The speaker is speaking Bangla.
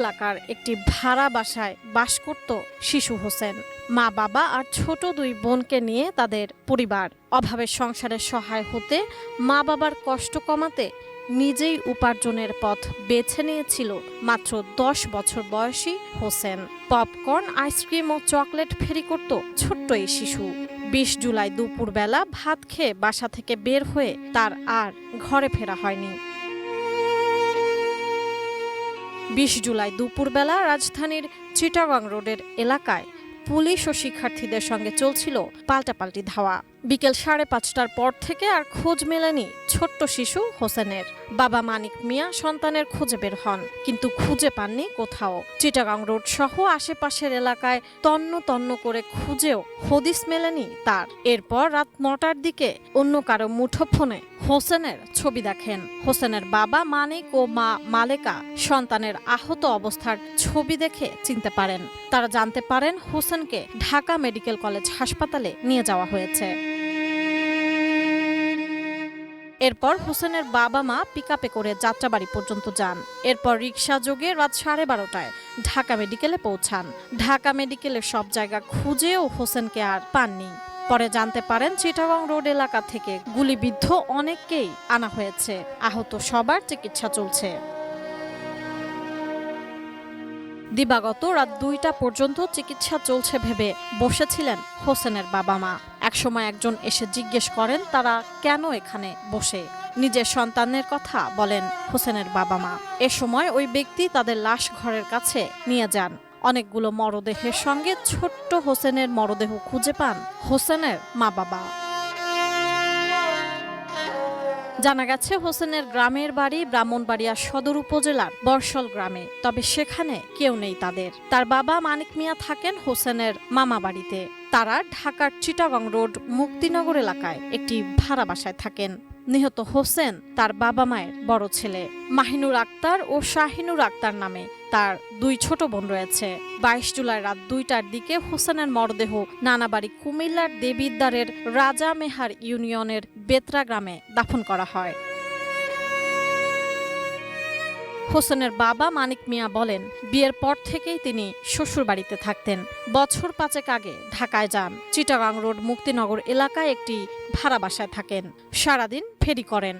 এলাকার একটি ভাড়া বাসায় বাস করত শিশু হোসেন। মা বাবা আর ছোট দুই বোনকে নিয়ে তাদের পরিবার। অভাবের সংসারে সহায় হতে মা বাবার কষ্ট কমাতে নিজেই উপার্জনের পথ বেছে নিয়েছিল মাত্র দশ বছর বয়সী হোসেন। পপকর্ন, আইসক্রিম ও চকলেট ফেরি করত ছোট্ট এই শিশু। বিশ জুলাই দুপুরবেলা ভাত খেয়ে বাসা থেকে বের হয়ে তার আর ঘরে ফেরা হয়নি। বিশ জুলাই দুপুরবেলা রাজধানীর চিটাগাং রোডের এলাকায় পুলিশ ও শিক্ষার্থীদের সঙ্গে চলছিল পাল্টাপাল্টি ধাওয়া। বিকেল সাড়ে পাঁচটার পর থেকে আর খোঁজ মেলেনি ছোট্ট শিশু হোসেনের। বাবা মানিক মিয়া সন্তানের খুঁজে বের হন, কিন্তু খুঁজে পাননি কোথাও। চিটাগাং রোড সহ আশেপাশের এলাকায় তন্ন তন্ন করে খুঁজেও হদিস মেলেনি তার। এরপর রাত নটার দিকে অন্য কারও মুঠোফোনে হোসেনের ছবি দেখেন। হোসেনের বাবা মানিক ও মা মালেকা সন্তানের আহত অবস্থার ছবি দেখে চিনতে পারেন। তারা জানতে পারেন হোসেনকে ঢাকা মেডিকেল কলেজ হাসপাতালে নিয়ে যাওয়া হয়েছে। এরপর হোসেনের বাবা মা পিকআপে করে যাত্রাবাড়ি পর্যন্ত যান। এরপর রিক্সা যোগে রাত সাড়ে বারোটায় ঢাকা মেডিকেলে পৌঁছান। ঢাকা মেডিকেলের সব জায়গা খুঁজেও হোসেনকে আর পাননি। পরে জানতে পারেন চিটাগং রোড এলাকা থেকে গুলিবিদ্ধ অনেককেই আনা হয়েছে। আহত সবার চিকিৎসা চলছে। দিবাগত রাত দুইটা পর্যন্ত চিকিৎসা চলছে ভেবে বসেছিলেন হোসেনের বাবা মা একসময় একজন এসে জিজ্ঞেস করেন, তারা কেন এখানে বসে? নিজের সন্তানের কথা বলেন হোসেনের বাবা মা। এ সময় ওই ব্যক্তি তাদের লাশ ঘরের কাছে নিয়ে যান। অনেকগুলো মরদেহের সঙ্গে ছোট্ট হোসেনের মরদেহ খুঁজে পান হোসেনের মা বাবা। জানা গেছে, হোসেনের গ্রামের বাড়ি ব্রাহ্মণবাড়িয়া সদর উপজেলার বর্ষল গ্রামে, তবে সেখানে কেউ নেই তাদের। তার বাবা মানিক মিয়া থাকেন হোসেনের মামা বাড়িতে। তারা ঢাকার চিটাগং রোড মুক্তিনগর এলাকায় একটি ভাড়া বাসায় থাকেন। নিহত হোসেন তার বাবা মায়ের বড় ছেলে। মাহিনুর আক্তার ও শাহিনুর আক্তার নামে তার দুই ছোট বোন রয়েছে। বাইশ জুলাই রাত দুইটার দিকে হোসেনের মরদেহ নানাবাড়ি কুমিল্লার দেবিদ্বারের রাজা মেহার ইউনিয়নের বেতরা গ্রামে দাফন করা হয়। হোসেনের বাবা মানিক মিয়া বলেন, বিয়ের পর থেকেই তিনি শ্বশুর বাড়িতে থাকতেন। বছর পাঁচেক আগে ঢাকায় যান। চিটাগাং রোড মুক্তিনগর এলাকায় একটি ভাড়া বাসায় থাকেন। সারাদিন ফেরি করেন।